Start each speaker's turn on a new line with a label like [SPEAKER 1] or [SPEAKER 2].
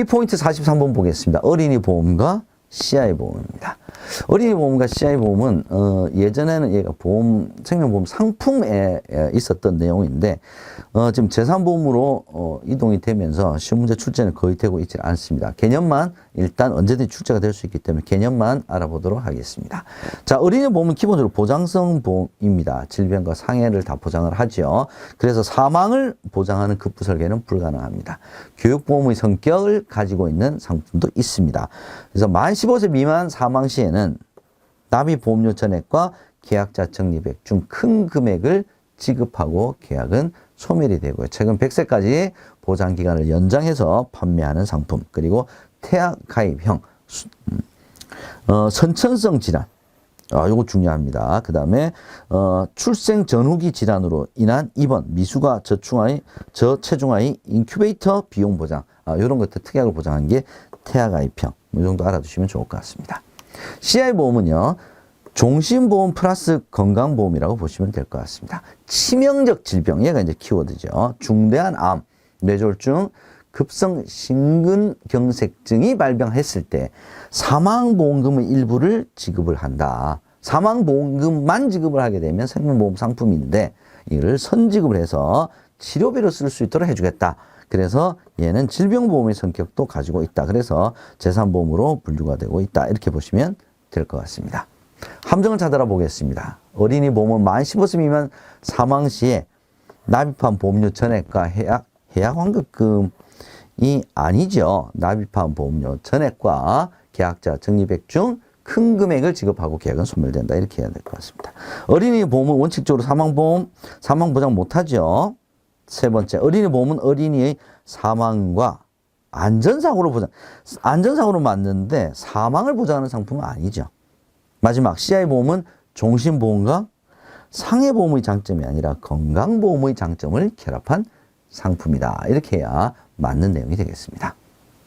[SPEAKER 1] 키포인트 43번 보겠습니다. 어린이 보험과 CI 보험입니다. 어린이 보험과 CI 보험은 어, 예전에는 얘가 보험 생명보험 상품에 에, 있었던 내용인데 어, 지금 재산보험으로 어, 이동이 되면서 시험 문제 출제는 거의 되고 있지 않습니다. 개념만 일단 언제든지 출제가 될 수 있기 때문에 개념만 알아보도록 하겠습니다. 자, 어린이 보험은 기본적으로 보장성 보험입니다. 질병과 상해를 다 보장을 하죠. 그래서 사망을 보장하는 급부 설계는 불가능합니다. 교육보험의 성격을 가지고 있는 상품도 있습니다. 그래서 만 15세 미만 사망 시에는 납입보험료 전액과 계약자 적립액 중 큰 금액을 지급하고 계약은 소멸이 되고요. 최근 100세까지 보장 기간을 연장해서 판매하는 상품 그리고 태아 가입형 수- 음, 어, 선천성 질환 아, 요거 중요합니다. 그 다음에, 어, 출생 전후기 질환으로 인한 입원, 미수가 저충아이, 저체중아이, 인큐베이터 비용 보장, 아, 요런 것들 특약을 보장한 게 태아가입형. 이 정도 알아두시면 좋을 것 같습니다. CI보험은요, 종신보험 플러스 건강보험이라고 보시면 될 것 같습니다. 치명적 질병, 얘가 이제 키워드죠. 중대한 암, 뇌졸중, 급성 심근경색증이 발병했을 때 사망보험금의 일부를 지급을 한다. 사망보험금만 지급을 하게 되면 생명보험 상품인데 이를 선지급을 해서 치료비로 쓸 수 있도록 해주겠다. 그래서 얘는 질병보험의 성격도 가지고 있다. 그래서 재산보험으로 분류가 되고 있다. 이렇게 보시면 될 것 같습니다. 함정을 찾아라 보겠습니다. 어린이 보험은 만 15세 미만 사망 시에 납입한 보험료 전액과 해약, 해약 환급금이 아니죠. 납입한 보험료 전액과 계약자 적립액 중 큰 금액을 지급하고 계약은 소멸된다. 이렇게 해야 될 것 같습니다. 어린이 보험은 원칙적으로 사망보험, 사망보장 못하죠. 세 번째, 어린이 보험은 어린이의 사망과 안전사고로 보장, 안전사고로 맞는데 사망을 보장하는 상품은 아니죠. 마지막 CI 보험은 종신보험과 상해보험의 장점이 아니라 건강보험의 장점을 결합한 상품이다. 이렇게 해야 맞는 내용이 되겠습니다.